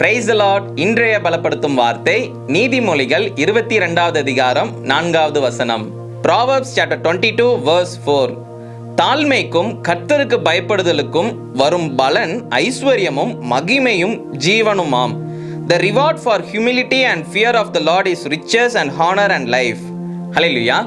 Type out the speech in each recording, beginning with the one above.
Price Lord இன்றைய பலப்படுத்தும் வார்த்தை நீதிமொழிகள் இருபத்தி இரண்டாவது அதிகாரம் நான்காவது வசனம். Proverbs chapter twenty two verse four தாழ்மைக்கும் கர்த்தருக்கு பயப்படுதலுக்கும் வரும் பலன் ஐஸ்வர்யமும் மகிமையும் ஜீவனுமாம். The reward for humility and fear of the Lord is riches and honour and life ஹalleluya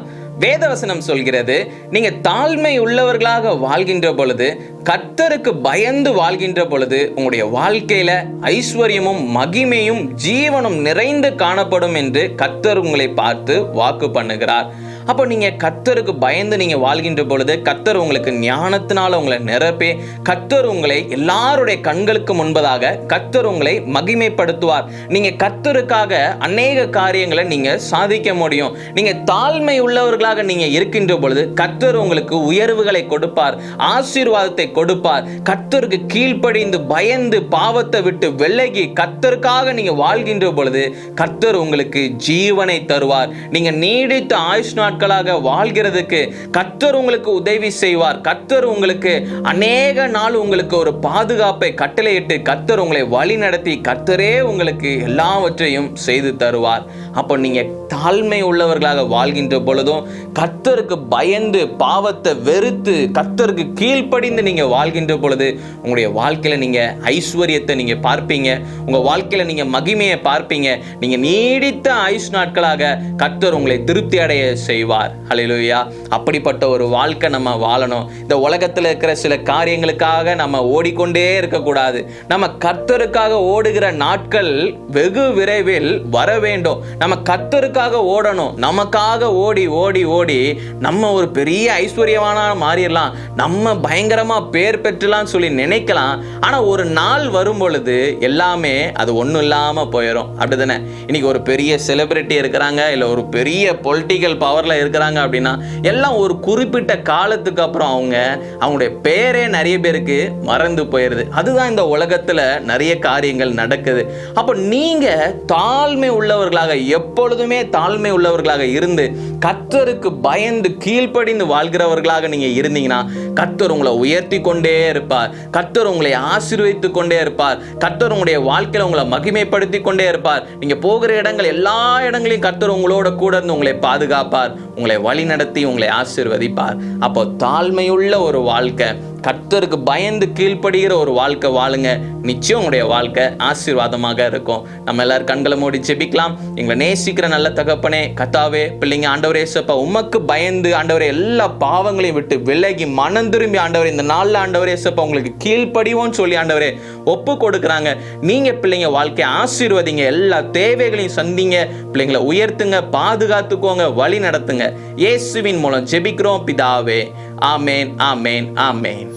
வேதவசனம் சொல்கிறது நீங்க தாழ்மை உள்ளவர்களாக வாழ்கின்ற பொழுது கர்த்தருக்கு பயந்து வாழ்கின்ற பொழுது உங்களுடைய வாழ்க்கையில ஐஸ்வர்யமும் மகிமையும் ஜீவனும் நிறைந்து காணப்படும் என்று கர்த்தர் உங்களை பார்த்து வாக்கு பண்ணுகிறார். அப்போ நீங்கள் கத்தருக்கு பயந்து நீங்கள் வாழ்கின்ற பொழுது கத்தர் உங்களுக்கு ஞானத்தினால் உங்களை நிரப்பி கத்தர் உங்களை எல்லாருடைய கண்களுக்கு முன்பதாக கத்தர் உங்களை மகிமைப்படுத்துவார். நீங்கள் கத்தருக்காக அநேக காரியங்களை நீங்கள் சாதிக்க முடியும். நீங்கள் தாழ்மை உள்ளவர்களாக நீங்கள் இருக்கின்ற பொழுது கத்தர் உங்களுக்கு உயர்வுகளை கொடுப்பார் ஆசீர்வாதத்தை கொடுப்பார். கத்தருக்கு கீழ்ப்படிந்து பயந்து பாவத்தை விட்டு விலகி கத்தருக்காக நீங்கள் வாழ்கின்ற பொழுது கத்தர் உங்களுக்கு ஜீவனை தருவார். நீங்கள் நீடித்த ஆயுஷ் நாட்களாக வாழ்கிறதுக்கு கத்தர் உங்களுக்கு உதவி செய்வார். கர்த்தர் உங்களுக்கு அநேக நாள் உங்களுக்கு ஒரு பாதுகாப்பை கட்டளையிட்டு கத்தர் உங்களை வழி நடத்தி கத்தரே உங்களுக்கு எல்லாவற்றையும் செய்து தருவார். அப்போ நீங்கள் தாழ்மை உள்ளவர்களாக வாழ்கின்ற பொழுதும் கர்த்தருக்கு பயந்து பாவத்தை வெறுத்து கர்த்தருக்கு கீழ்ப்படிந்து நீங்கள் வாழ்கின்ற பொழுது உங்களுடைய வாழ்க்கையில் நீங்கள் ஐஸ்வர்யத்தை நீங்கள் பார்ப்பீங்க. உங்கள் வாழ்க்கையில் நீங்கள் மகிமையை பார்ப்பீங்க. நீங்கள் நீடித்த ஆயுஷ் நாட்களாக கர்த்தர் உங்களை திருப்தி அடைய செய்வார். அலையிலுயா அப்படிப்பட்ட ஒரு வாழ்க்கை நம்ம வாழணும். இந்த உலகத்தில் இருக்கிற சில காரியங்களுக்காக நம்ம ஓடிக்கொண்டே இருக்கக்கூடாது. நம்ம கர்த்தருக்காக ஓடுகிற நாட்கள் வெகு விரைவில் வர வேண்டும். நம்ம கத்தருக்காக ஓடணும். நமக்காக ஓடி ஓடி ஓடி நம்ம ஒரு பெரிய ஐஸ்வர்யமான மாறிடலாம். நம்ம பயங்கரமாக பேர் பெற்றுலாம் சொல்லி நினைக்கலாம். ஆனால் ஒரு நாள் வரும் பொழுது எல்லாமே அது ஒன்றும் இல்லாமல் போயிடும் அப்படிதானே? இன்னைக்கு ஒரு பெரிய செலிபிரிட்டி இருக்கிறாங்க இல்லை ஒரு பெரிய பொலிட்டிக்கல் பவரில் இருக்கிறாங்க அப்படின்னா எல்லாம் ஒரு குறிப்பிட்ட காலத்துக்கு அப்புறம் அவங்க அவங்களுடைய பேரே நிறைய பேருக்கு மறந்து போயிடுது அதுதான் இந்த உலகத்தில் நிறைய காரியங்கள் நடக்குது. அப்போ நீங்கள் தாழ்மை உள்ளவர்களாக எப்பொழுதுமே தாழ்மை உள்ளவர்களாக இருந்து கர்த்தருக்கு பயந்து கீழ்ப்படிந்து வாழ்கிறவர்களாக நீங்கள் இருந்தீங்கன்னா கர்த்தர் உங்களை உயர்த்தி கொண்டே இருப்பார். கர்த்தர் உங்களை ஆசீர்வதித்து கொண்டே இருப்பார். கத்தர் உங்களுடைய வாழ்க்கையில் உங்களை மகிமைப்படுத்தி கொண்டே இருப்பார். நீங்கள் போகிற இடங்கள் எல்லா இடங்களையும் கர்த்தர் உங்களோட கூட இருந்து உங்களை பாதுகாப்பார். உங்களை வழி நடத்தி உங்களை ஆசிர்வதிப்பார். அப்போ தாழ்மையுள்ள ஒரு வாழ்க்கை கர்த்தருக்கு பயந்து கீழ்ப்படுகிற ஒரு வாழ்க்கை வாழுங்க. நிச்சயம் உங்களுடைய வாழ்க்கை ஆசீர்வாதமாக இருக்கும். நம்ம எல்லாரும் கண்களை மூடி ஜெபிக்கலாம். எங்களை நேசிக்கிற நல்ல தகப்பனே கத்தாவே பிள்ளைங்க ஆண்டவரே சப்பா உமக்கு பயந்து ஆண்டவரே எல்லா பாவங்களையும் விட்டு விலகி மனம் திரும்பி ஆண்டவரே இந்த நாளில் ஆண்டவரே சப்பா உங்களுக்கு கீழ்ப்படிவோன்னு சொல்லி ஆண்டவரே ஒப்பு கொடுக்குறாங்க. நீங்க பிள்ளைங்க வாழ்க்கையை ஆசீர்வதிங்க. எல்லா தேவைகளையும் சந்திங்க. பிள்ளைங்களை உயர்த்துங்க பாதுகாத்துக்கோங்க வழி நடத்துங்க. இயேசுவின் மூலம் ஜெபிக்கிறோம் பிதாவே. ஆமேன் ஆமேன் ஆமேன்.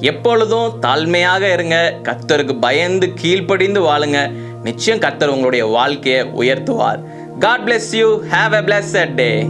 எப்பொழுதும் தாழ்மையாக இருங்க. கர்த்தருக்கு பயந்து கீழ்ப்படிந்து வாழுங்க. நிச்சயம் கர்த்தர் உங்களுடைய வாழ்க்கையை உயர்த்துவார். God bless you have a bless day